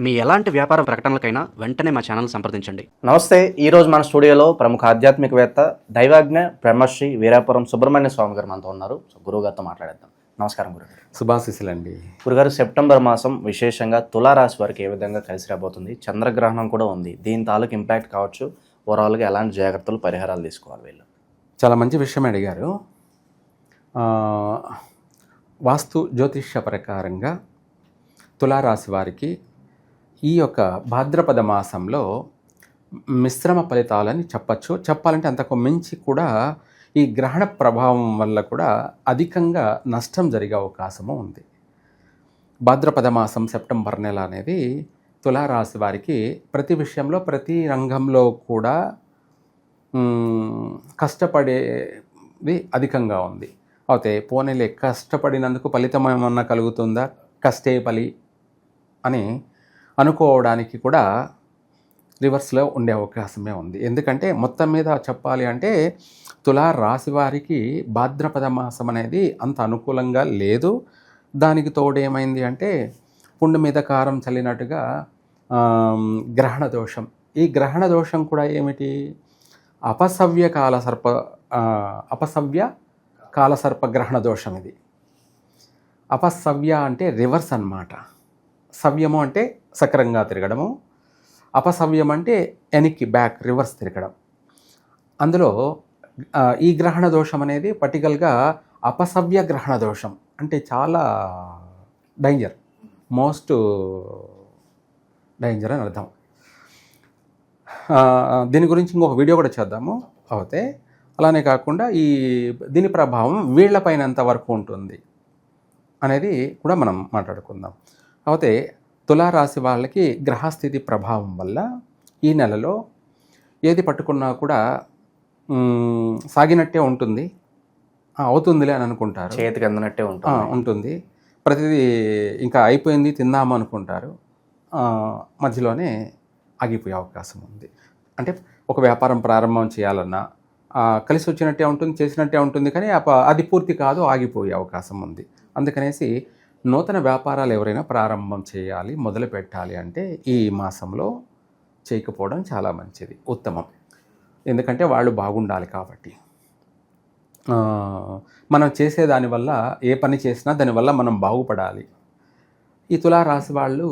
మీ ఎలాంటి వ్యాపార ప్రకటనలకైనా వెంటనే మా ఛానల్ సంప్రదించండి. నమస్తే ఈ రోజు మన స్టూడియోలో ప్రముఖ ఆధ్యాత్మికవేత్త దైవాజ్ఞ బ్రహ్మశ్రీ వీరాపురం సుబ్రహ్మణ్య స్వామి గారు మనతో ఉన్నారు. సో గురువు గారితో మాట్లాడేద్దాం. నమస్కారం గురుగారు. శుభాశిస్సులండి. గురుగారు సెప్టెంబర్ మాసం విశేషంగా తులారాశి వారికి ఏ విధంగా కలిసి రాబోతుంది? చంద్రగ్రహణం కూడా ఉంది. దీని తాలూకు ఇంపాక్ట్ కావచ్చు. ఓవరాల్గా ఎలాంటి జాగ్రత్తలు పరిహారాలు తీసుకోవాలి వీళ్ళు? చాలా మంచి విషయం అడిగారు. ఆ, వాస్తు జ్యోతిష్య ప్రకారంగా తులారాశి వారికి ఈ యొక్క భాద్రపద మాసంలో మిశ్రమ ఫలితాలని చెప్పచ్చు. చెప్పాలంటే అంతకు మించి కూడా ఈ గ్రహణ ప్రభావం వల్ల కూడా అధికంగా నష్టం జరిగే అవకాశము ఉంది. భాద్రపద మాసం సెప్టెంబర్ నెల అనేది తులారాశి వారికి ప్రతి విషయంలో ప్రతి రంగంలో కూడా కష్టపడేది అధికంగా ఉంది. అయితే పోనీలే కష్టపడినందుకు ఫలితం ఏమన్నా కలుగుతుందా? కష్టే ఫలి అని అనుకోవడానికి కూడా రివర్స్లో ఉండే అవకాశమే ఉంది. ఎందుకంటే మొత్తం మీద చెప్పాలి అంటే తులా రాశి వారికి భాద్రపద మాసం అనేది అంత అనుకూలంగా లేదు. దానికి తోడు ఏమైంది అంటే పుండు మీద కారం చల్లినట్టుగా గ్రహణ దోషం. ఈ గ్రహణ దోషం కూడా ఏమిటి? అపసవ్య కాల సర్ప అపసవ్య కాలసర్ప గ్రహణ దోషం ఇది. అపసవ్య అంటే రివర్స్ అన్నమాట. సవ్యము అంటే సక్రంగా తిరగడము. అపసవ్యం అంటే వెనక్కి బ్యాక్ రివర్స్ తిరగడం. అందులో ఈ గ్రహణ దోషం అనేది పర్టికల్గా అపసవ్య గ్రహణ దోషం అంటే చాలా డేంజర్ మోస్ట్ డేంజర్ అని అర్థం. దీని గురించి ఇంకొక వీడియో కూడా చేద్దాము. అవుతే అలానే కాకుండా ఈ దీని ప్రభావం వీళ్ళపైన ఎంతవరకు ఉంటుంది అనేది కూడా మనం మాట్లాడుకుందాం. అయితే తులారాశి వాళ్ళకి గ్రహస్థితి ప్రభావం వల్ల ఈ నెలలో ఏది పట్టుకున్నా కూడా సాగినట్టే ఉంటుంది. అవుతుందిలే అని అనుకుంటారు. చేతికి అందినట్టే ఉంటుంది. ఉంటుంది. ప్రతిదీ ఇంకా అయిపోయింది తిందాము అనుకుంటారు. మధ్యలోనే ఆగిపోయే అవకాశం ఉంది. అంటే ఒక వ్యాపారం ప్రారంభం చేయాలన్నా కలిసి వచ్చినట్టే ఉంటుంది చేసినట్టే ఉంటుంది కానీ అది పూర్తి కాదు ఆగిపోయే అవకాశం ఉంది. అందుకనేసి నూతన వ్యాపారాలు ఎవరైనా ప్రారంభం చేయాలి మొదలు పెట్టాలి అంటే ఈ మాసంలో చేయకపోవడం చాలా మంచిది ఉత్తమం. ఎందుకంటే వాళ్ళు బాగుండాలి కాబట్టి. మనం చేసే దానివల్ల ఏ పని చేసినా దానివల్ల మనం బాగుపడాలి. ఈ తులారాశి వాళ్ళు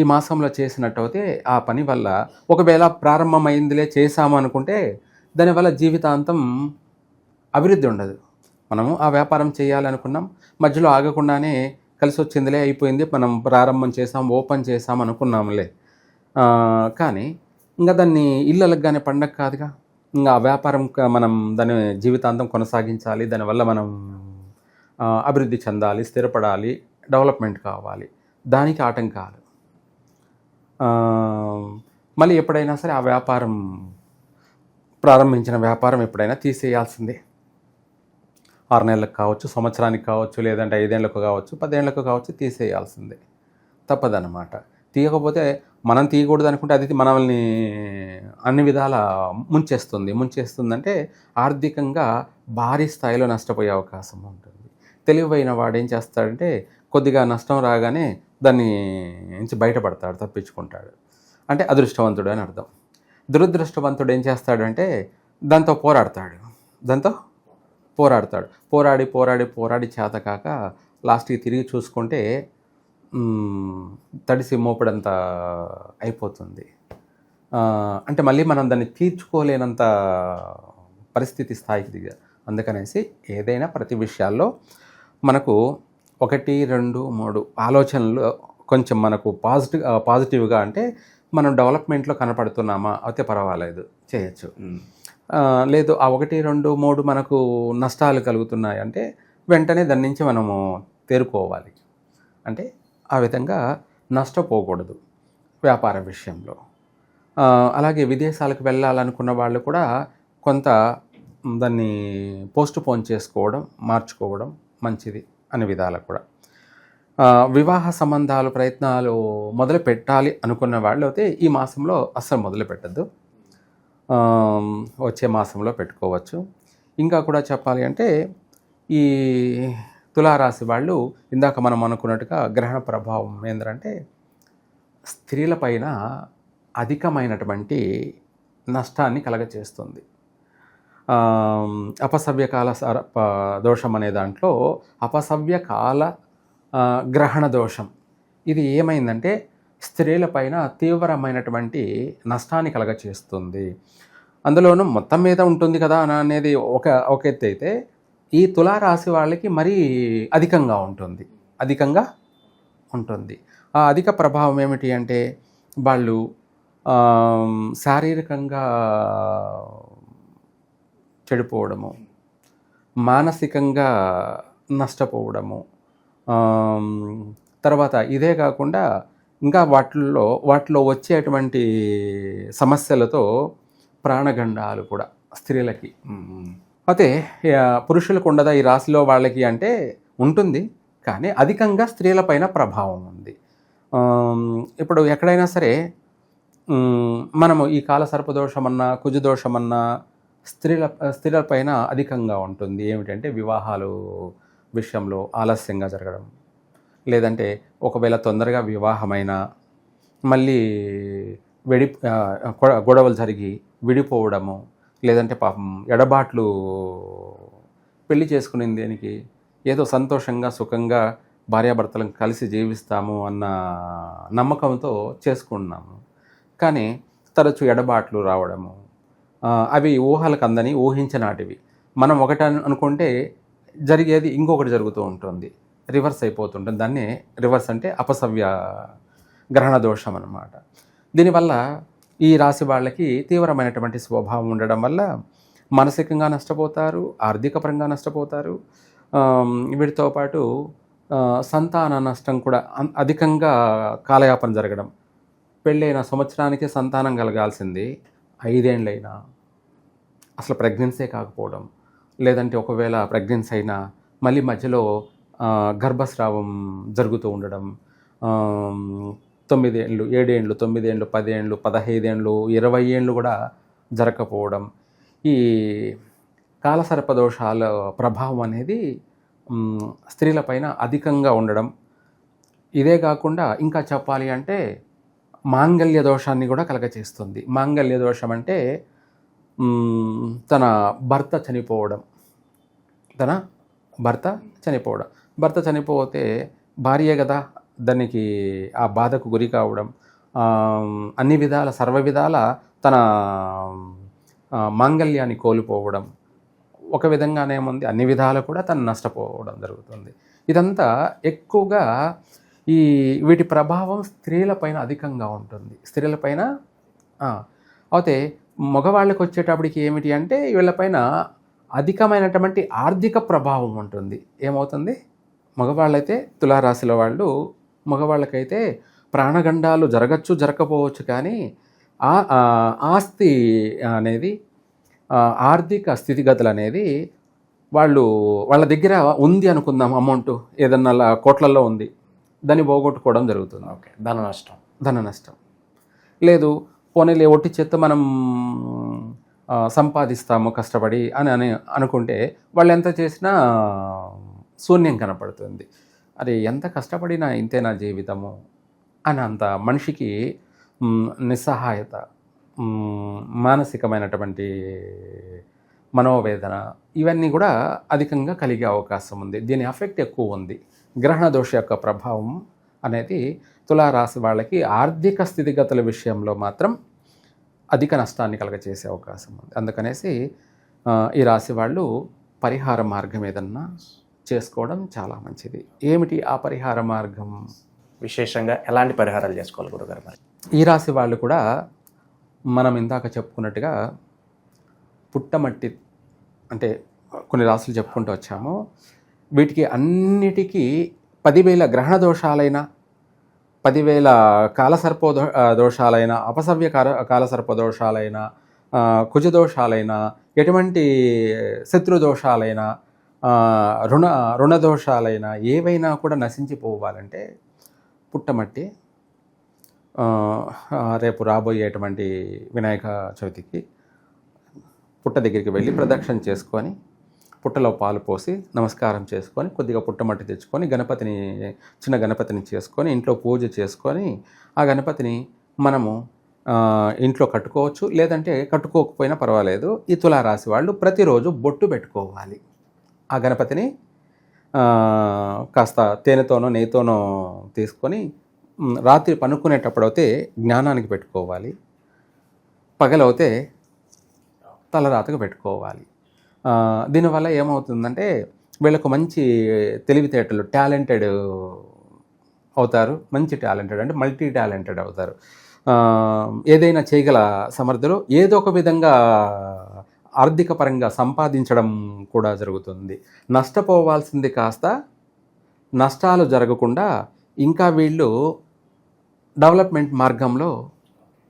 ఈ మాసంలో చేసినట్టయితే ఆ పని వల్ల ఒకవేళ ప్రారంభమైందిలే చేసాము అనుకుంటే దానివల్ల జీవితాంతం అభివృద్ధి ఉండదు. మనము ఆ వ్యాపారం చేయాలనుకున్నాం. మధ్యలో ఆగకుండానే కలిసి వచ్చిందిలే అయిపోయింది. మనం ప్రారంభం చేసాం ఓపెన్ చేసాం అనుకున్నాంలే. కానీ ఇంకా దాన్ని ఇళ్ళలకు కానీ పండగ కాదుగా. ఇంకా ఆ వ్యాపారం మనం దాని జీవితాంతం కొనసాగించాలి. దానివల్ల మనం అభివృద్ధి చెందాలి స్థిరపడాలి డెవలప్మెంట్ కావాలి. దానికి ఆటంకాలు మళ్ళీ ఎప్పుడైనా సరే ఆ వ్యాపారం ప్రారంభించిన వ్యాపారం ఎప్పుడైనా తీసేయాల్సిందే. ఆరు నెలలకు కావచ్చు సంవత్సరానికి కావచ్చు లేదంటే ఐదేళ్ళకు కావచ్చు పదేళ్ళకు కావచ్చు తీసేయాల్సిందే. తప్పదన్నమాట. తీయకపోతే మనం తీయకూడదు అనుకుంటే అది మనల్ని అన్ని విధాల ముంచేస్తుంది. ముంచేస్తుందంటే ఆర్థికంగా భారీ స్థాయిలో నష్టపోయే అవకాశం ఉంటుంది. తెలివైన వాడు ఏం చేస్తాడంటే కొద్దిగా నష్టం రాగానే దాన్ని నుంచి బయటపడతాడు తప్పించుకుంటాడు. అంటే అదృష్టవంతుడు అని అర్థం. దురదృష్టవంతుడు ఏం చేస్తాడంటే దాంతో పోరాడతాడు. దాంతో పోరాడతాడు. పోరాడి పోరాడి పోరాడి చేతకాక లాస్ట్కి తిరిగి చూసుకుంటే తడిసి మోపడంత అయిపోతుంది. అంటే మళ్ళీ మనం దాన్ని తీర్చుకోలేనంత పరిస్థితి స్థాయికి దిగా. అందుకనేసి ఏదైనా ప్రతి విషయాల్లో మనకు ఒకటి రెండు మూడు ఆలోచనలు కొంచెం మనకు పాజిటివ్ పాజిటివ్గా అంటే మనం డెవలప్మెంట్లో కనపడుతున్నామా? అయితే పర్వాలేదు. చేయొచ్చు. లేదు ఆ ఒకటి రెండు మూడు మనకు నష్టాలు కలుగుతున్నాయి అంటే వెంటనే దాని నుంచి మనము తేరుకోవాలి. అంటే ఆ విధంగా నష్టపోకూడదు వ్యాపార విషయంలో. అలాగే విదేశాలకు వెళ్ళాలనుకున్న వాళ్ళు కూడా కొంత దాన్ని పోస్ట్ పోన్ చేసుకోవడం మార్చుకోవడం మంచిది అనే విధాలు కూడా. వివాహ సంబంధాలు ప్రయత్నాలు మొదలు పెట్టాలి అనుకున్న వాళ్ళు అయితే ఈ మాసంలో అస్సలు మొదలు పెట్టద్దు వచ్చే మాసంలో పెట్టుకోవచ్చు. ఇంకా కూడా చెప్పాలి అంటే ఈ తులారాశి వాళ్ళు ఇందాక మనం అనుకున్నట్టుగా గ్రహణ ప్రభావం ఏంటంటే స్త్రీలపైన అధికమైనటువంటి నష్టాన్ని కలగచేస్తుంది. అపసవ్యకాల దోషం అనే దాంట్లో అపసవ్యకాల గ్రహణ దోషం. ఇది ఏమైందంటే స్త్రీలపైన తీవ్రమైనటువంటి నష్టాన్ని కలగచేస్తుంది. అందులోనూ మొత్తం మీద ఉంటుంది కదా అని అనేది ఒక ఒక ఎత్తు అయితే ఈ తులారాశి వాళ్ళకి మరీ అధికంగా ఉంటుంది. అధికంగా ఉంటుంది. ఆ అధిక ప్రభావం ఏమిటి అంటే వాళ్ళు శారీరకంగా చెడిపోవడము మానసికంగా నష్టపోవడము తర్వాత ఇదే కాకుండా ఇంకా వాటిల్లో వాటిలో వచ్చేటువంటి సమస్యలతో ప్రాణగండాలు కూడా స్త్రీలకి. అయితే పురుషులకు ఉండదా ఈ రాశిలో వాళ్ళకి అంటే ఉంటుంది కానీ అధికంగా స్త్రీలపైన ప్రభావం ఉంది. ఇప్పుడు ఎక్కడైనా సరే మనము ఈ కాల సర్పదోషమన్నా కుజదోషమన్నా స్త్రీల స్త్రీలపైన అధికంగా ఉంటుంది. ఏమిటంటే వివాహాలు విషయంలో ఆలస్యంగా జరగడం. లేదంటే ఒకవేళ తొందరగా వివాహమైన మళ్ళీ వెడి గొడవలు జరిగి విడిపోవడము లేదంటే పాపం ఎడబాట్లు పెళ్ళి చేసుకునే దేనికి? ఏదో సంతోషంగా సుఖంగా భార్యాభర్తలను కలిసి జీవిస్తాము అన్న నమ్మకంతో చేసుకున్నాము కానీ తరచు ఎడబాట్లు రావడము అవి ఊహలకు అందని ఊహించనాటివి. మనం ఒకటి అనుకుంటే జరిగేది ఇంకొకటి జరుగుతూ ఉంటుంది. రివర్స్ అయిపోతుంటుంది. దాన్ని రివర్స్ అంటే అపసవ్య గ్రహణ దోషం అన్నమాట. దీనివల్ల ఈ రాశి వాళ్ళకి తీవ్రమైనటువంటి స్వభావం ఉండడం వల్ల మానసికంగా నష్టపోతారు ఆర్థిక పరంగా నష్టపోతారు. వీటితో పాటు సంతాన నష్టం కూడా అన్- అధికంగా కాలయాపన జరగడం. పెళ్ళైన సంవత్సరానికి సంతానం కలగాల్సింది. ఐదేండ్లైనా అసలు ప్రెగ్నెన్సీ కాకపోవడం లేదంటే ఒకవేళ ప్రెగ్నెన్సీ అయినా మళ్ళీ మధ్యలో గర్భస్రావం జరుగుతూ ఉండడం తొమ్మిదేండ్లు ఏడేండ్లు తొమ్మిదేండ్లు పదేండ్లు పదహైదేండ్లు ఇరవై ఏండ్లు కూడా జరగకపోవడం. ఈ కాలసర్పదోషాల ప్రభావం అనేది స్త్రీలపైన అధికంగా ఉండడం. ఇదే కాకుండా ఇంకా చెప్పాలి అంటే మాంగల్య దోషాన్ని కూడా కలగచేస్తుంది. మాంగల్య దోషం అంటే తన భర్త చనిపోవడం. తన భర్త చనిపోవడం. భర్త చనిపోతే భార్య కదా దానికి ఆ బాధకు గురి కావడం అన్ని విధాల సర్వ విధాల తన మాంగల్యాన్ని కోల్పోవడం ఒక విధంగానేముంది అన్ని విధాలు కూడా తను నష్టపోవడం జరుగుతుంది. ఇదంతా ఎక్కువగా ఈ వీటి ప్రభావం స్త్రీలపైన అధికంగా ఉంటుంది. స్త్రీలపైన అయితే మగవాళ్ళకి వచ్చేటప్పటికి ఏమిటి అంటే వీళ్ళపైన అధికమైనటువంటి ఆర్థిక ప్రభావం ఉంటుంది. ఏమవుతుంది? మగవాళ్ళైతే తులారాశిలో వాళ్ళు మగవాళ్ళకైతే ప్రాణగండాలు జరగచ్చు జరగకపోవచ్చు కానీ ఆస్తి అనేది ఆర్థిక స్థితిగతులు అనేది వాళ్ళు వాళ్ళ దగ్గర ఉంది అనుకుందాం అమౌంట్ ఏదన్నా లా- కోట్లల్లో ఉంది. దాన్ని పోగొట్టుకోవడం జరుగుతుంది. ఓకే. ధన నష్టం. ధన నష్టం. లేదు పోనీలే ఒట్టి చేత్తో మనం సంపాదిస్తాము కష్టపడి అని అని అనుకుంటే వాళ్ళు ఎంత చేసినా శూన్యం కనపడుతుంది. అరే ఎంత కష్టపడినా ఇంతే నా జీవితము? అని అంత మనిషికి నిస్సహాయత మానసికమైనటువంటి మనోవేదన ఇవన్నీ కూడా అధికంగా కలిగే అవకాశం ఉంది. దీని ఎఫెక్ట్ ఎక్కువ ఉంది. గ్రహణ దోష యొక్క ప్రభావం అనేది తులారాశి వాళ్ళకి ఆర్థిక స్థితిగతుల విషయంలో మాత్రం అధిక నష్టాన్ని కలగచేసే అవకాశం ఉంది. అందుకనేసి ఈ రాశి వాళ్ళు పరిహార మార్గం ఏదన్నా చేసుకోవడం చాలా మంచిది. ఏమిటి ఆ పరిహార మార్గం? విశేషంగా ఎలాంటి పరిహారాలు చేసుకోవాలి గురుగారు మరి? ఈ రాశి వాళ్ళు కూడా మనం ఇందాక చెప్పుకున్నట్టుగా పుట్టమట్టి అంటే కొన్ని రాశులు చెప్పుకుంటూ వచ్చాము. వీటికి అన్నిటికీ పదివేల గ్రహణ దోషాలైన పదివేల కాలసర్ప దోషాలైన అపసవ్య కాల కాలసర్ప దోషాలైన కుజదోషాలైన ఎటువంటి శత్రు దోషాలైన రుణ రుణదోషాలైన ఏవైనా కూడా నశించిపోవాలంటే పుట్టమట్టి రేపు రాబోయేటువంటి వినాయక చవితికి పుట్ట దగ్గరికి వెళ్ళి ప్రదక్షిణ చేసుకొని పుట్టలో పాలు పోసి నమస్కారం చేసుకొని కొద్దిగా పుట్టమట్టి తెచ్చుకొని గణపతిని చిన్న గణపతిని చేసుకొని ఇంట్లో పూజ చేసుకొని ఆ గణపతిని మనము ఇంట్లో కట్టుకోవచ్చు. లేదంటే కట్టుకోకపోయినా పర్వాలేదు. ఈ తులారాశి వాళ్ళు ప్రతిరోజు బొట్టు పెట్టుకోవాలి. ఆ గణపతిని కాస్త తేనెతోనో నెయ్యితోనో తీసుకొని రాత్రి రాత్రి అయితే జ్ఞానానికి పెట్టుకోవాలి. పగలవుతే తలరాతకు పెట్టుకోవాలి. దీనివల్ల ఏమవుతుందంటే వీళ్ళకు మంచి తెలివితేటలు టాలెంటెడ్ అవుతారు. మంచి టాలెంటెడ్ అంటే మల్టీ టాలెంటెడ్ అవుతారు. ఏదైనా చేయగల సమర్థులు ఏదో ఒక విధంగా ఆర్థిక పరంగా సంపాదించడం కూడా జరుగుతుంది. నష్టపోవాల్సింది కాస్త నష్టాలు జరగకుండా ఇంకా వీళ్ళు డెవలప్మెంట్ మార్గంలో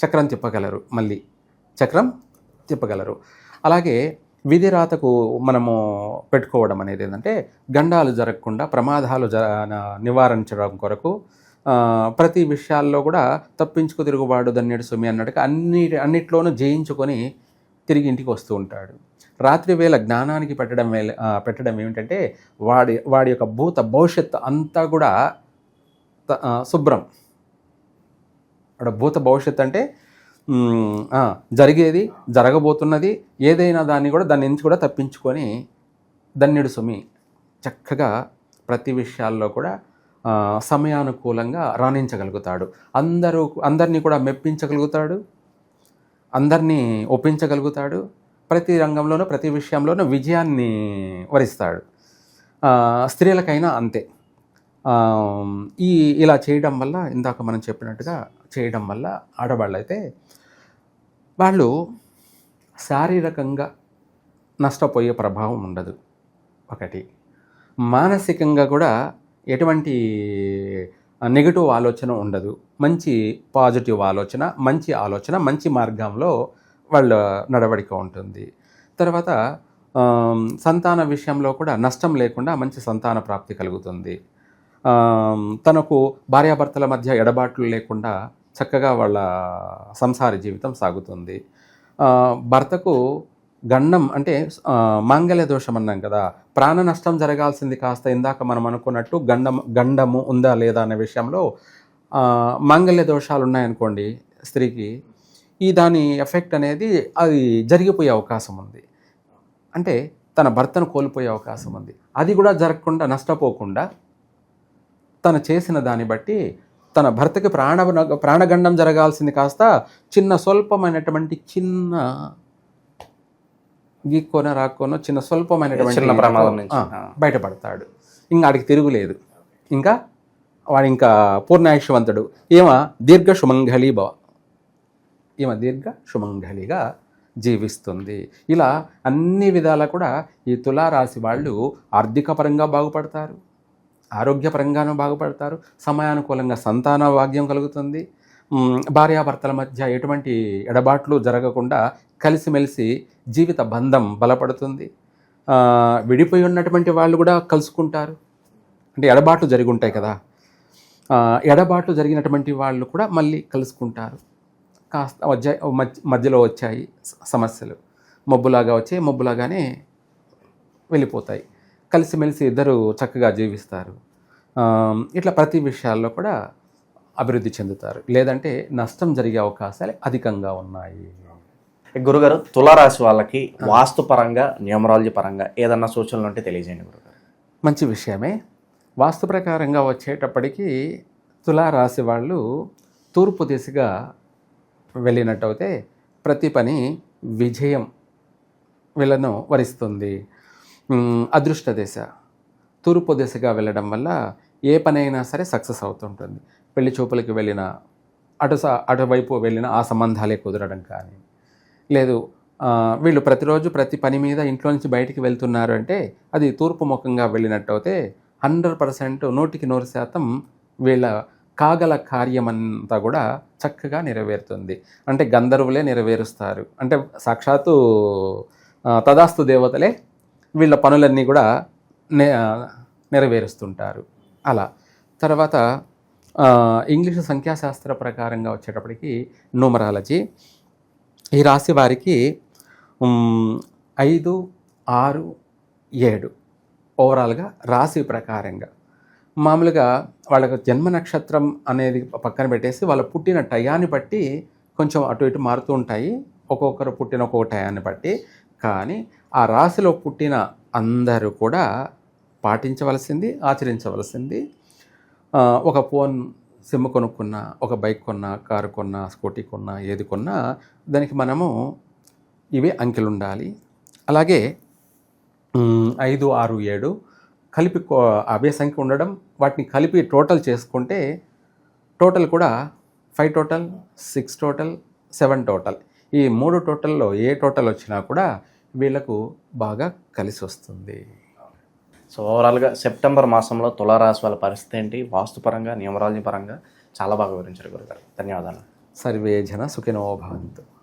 చక్రం తిప్పగలరు. మళ్ళీ చక్రం తిప్పగలరు. అలాగే విధి రాతకు మనము పెట్టుకోవడం అనేది ఏంటంటే గండాలు జరగకుండా ప్రమాదాలు జ నివారించడం కొరకు ప్రతి విషయాల్లో కూడా తప్పించుకు తిరుగుబాటు దన్నేడు సుమి అన్నట్టుగా అన్ని అన్నిట్లోనూ జయించుకొని తిరిగి ఇంటికి వస్తూ ఉంటాడు. రాత్రి వేళ జ్ఞానానికి పెట్టడం పెట్టడం ఏమిటంటే వాడి వాడి యొక్క భూత భవిష్యత్తు అంతా కూడా శుభ్రం. అక్కడ భూత భవిష్యత్తు అంటే జరిగేది జరగబోతున్నది ఏదైనా దాన్ని కూడా దాని నుంచి కూడా తప్పించుకొని ధన్యుడు సుమి చక్కగా ప్రతి విషయాల్లో కూడా సమయానుకూలంగా రాణించగలుగుతాడు. అందరూ అందరినీ కూడా మెప్పించగలుగుతాడు. అందరినీ ఒప్పించగలుగుతాడు. ప్రతి రంగంలోనూ ప్రతి విషయంలోనూ విజయాన్ని వరిస్తాడు. స్త్రీలకైనా అంతే. ఈ ఇలా చేయడం వల్ల ఇందాక మనం చెప్పినట్టుగా చేయడం వల్ల ఆడవాళ్ళు అయితే వాళ్ళు శారీరకంగా నష్టపోయే ప్రభావం ఉండదు. ఒకటి. మానసికంగా కూడా ఎటువంటి నెగిటివ్ ఆలోచన ఉండదు. మంచి పాజిటివ్ ఆలోచన మంచి ఆలోచన మంచి మార్గంలో వాళ్ళ నడవడిక ఉంటుంది. తర్వాత సంతాన విషయంలో కూడా నష్టం లేకుండా మంచి సంతాన ప్రాప్తి కలుగుతుంది. తనకు భార్యాభర్తల మధ్య ఎడబాట్లు లేకుండా చక్కగా వాళ్ళ సంసార జీవితం సాగుతుంది. భర్తకు గండం అంటే మాంగళ్య దోషం అన్నాం కదా. ప్రాణ నష్టం జరగాల్సింది కాస్త ఇందాక మనం అనుకున్నట్టు గండం గండము ఉందా లేదా అనే విషయంలో మాంగళ్య దోషాలు ఉన్నాయనుకోండి స్త్రీకి ఈ దాని ఎఫెక్ట్ అనేది అది జరిగిపోయే అవకాశం ఉంది. అంటే తన భర్తను కోల్పోయే అవకాశం ఉంది. అది కూడా జరగకుండా నష్టపోకుండా తను చేసిన దాన్ని బట్టి తన భర్తకి ప్రాణ ప్రాణగండం జరగాల్సింది కాస్త చిన్న స్వల్పమైనటువంటి చిన్న గీక్కోనో రాక్కోనో చిన్న స్వల్పమైనటువంటి చిన్న ప్రమాదం బయటపడతాడు. ఇంకా ఆడికి తిరుగులేదు. ఇంకా వాడు ఇంకా పూర్ణాయుష్వంతుడు ఏమ దీర్ఘ సుమంగళి భవ. ఈమె దీర్ఘ సుమంగళిగా జీవిస్తుంది. ఇలా అన్ని విధాలా కూడా ఈ తులారాశి వాళ్ళు ఆర్థిక పరంగా బాగుపడతారు. ఆరోగ్యపరంగానూ బాగుపడతారు. సమయానుకూలంగా సంతాన భాగ్యం కలుగుతుంది. భార్యాభర్తల మధ్య ఎటువంటి ఎడబాట్లు జరగకుండా కలిసిమెలిసి జీవిత బంధం బలపడుతుంది. విడిపోయి ఉన్నటువంటి వాళ్ళు కూడా కలుసుకుంటారు. అంటే ఎడబాట్లు జరిగి ఉంటాయి కదా ఎడబాట్లు జరిగినటువంటి వాళ్ళు కూడా మళ్ళీ కలుసుకుంటారు. కాస్త మధ్య మధ్యలో వచ్చాయి సమస్యలు. మబ్బులాగా వచ్చి మబ్బులాగానే వెళ్ళిపోతాయి. కలిసిమెలిసి ఇద్దరు చక్కగా జీవిస్తారు. ఇట్లా ప్రతి విషయాల్లో కూడా అభివృద్ధి చెందుతారు. లేదంటే నష్టం జరిగే అవకాశాలు అధికంగా ఉన్నాయి. గురుగారు తులారాశి వాళ్ళకి వాస్తు పరంగా న్యూమరాలజీ పరంగా ఏదన్నా సూచనలు ఉంటే తెలియజేయండి గురుగారు. మంచి విషయమే. వాస్తు ప్రకారంగా వచ్చేటప్పటికి తులారాశి వాళ్ళు తూర్పు దిశగా వెళ్ళినట్టయితే ప్రతి పని విజయం వీళ్ళను వరిస్తుంది. అదృష్ట దిశ. తూర్పు దిశగా వెళ్ళడం వల్ల ఏ పనైనా సరే సక్సెస్ అవుతుంటుంది. పెళ్ళి చూపులకు వెళ్ళిన అటు అటువైపు వెళ్ళిన ఆ సంబంధాలే కుదరడం కానీ లేదు వీళ్ళు ప్రతిరోజు ప్రతి పని మీద ఇంట్లో నుంచి బయటికి వెళ్తున్నారు అంటే అది తూర్పు ముఖంగా వెళ్ళినట్టయితే హండ్రెడ్ పర్సెంట్ నూటికి నూరు శాతం వీళ్ళ కాగల కార్యమంతా కూడా చక్కగా నెరవేరుతుంది. అంటే గంధర్వులే నెరవేరుస్తారు. అంటే సాక్షాత్తు తదాస్తు దేవతలే వీళ్ళ పనులన్నీ కూడా నె నెరవేరుస్తుంటారు. అలా. తర్వాత ఇంగ్లీషు సంఖ్యాశాస్త్ర ప్రకారంగా వచ్చేటప్పటికి న్యూమరాలజీ. ఈ రాశి వారికి ఐదు ఆరు ఏడు. ఓవరాల్గా రాశి ప్రకారంగా. మామూలుగా వాళ్ళకు జన్మ నక్షత్రం అనేది పక్కన పెట్టేసి వాళ్ళ పుట్టిన టయాన్ని బట్టి కొంచెం అటు ఇటు మారుతూ ఉంటాయి. ఒక్కొక్కరు పుట్టిన ఒక్కొక్క టయాన్ని బట్టి. కానీ ఆ రాశిలో పుట్టిన అందరూ కూడా పాటించవలసింది ఆచరించవలసింది ఒక ఫోన్ సిమ్ కొనుక్కున్నా ఒక బైక్ కొన్నా కారు కొన్నా స్కూటీ కొన్నా ఏది కొన్నా దానికి మనము ఇవే అంకెలు ఉండాలి అలాగే ఐదు ఆరు ఏడు కలిపి కో- అవే సంఖ్య ఉండడం వాటిని కలిపి టోటల్ చేసుకుంటే టోటల్ కూడా five total six total seven total. ఈ మూడు టోటల్లో ఏ టోటల్ వచ్చినా కూడా వీళ్ళకు బాగా కలిసి వస్తుంది సో ఓవరాల్గా సెప్టెంబర్ మాసంలో తులారాశి వాళ్ళ పరిస్థితి ఏంటి? వాస్తుపరంగా న్యూమరాలజీ పరంగా చాలా బాగా వివరించారు గురుగారు. ధన్యవాదాలు. సర్వే జన సుఖినో భవంతు.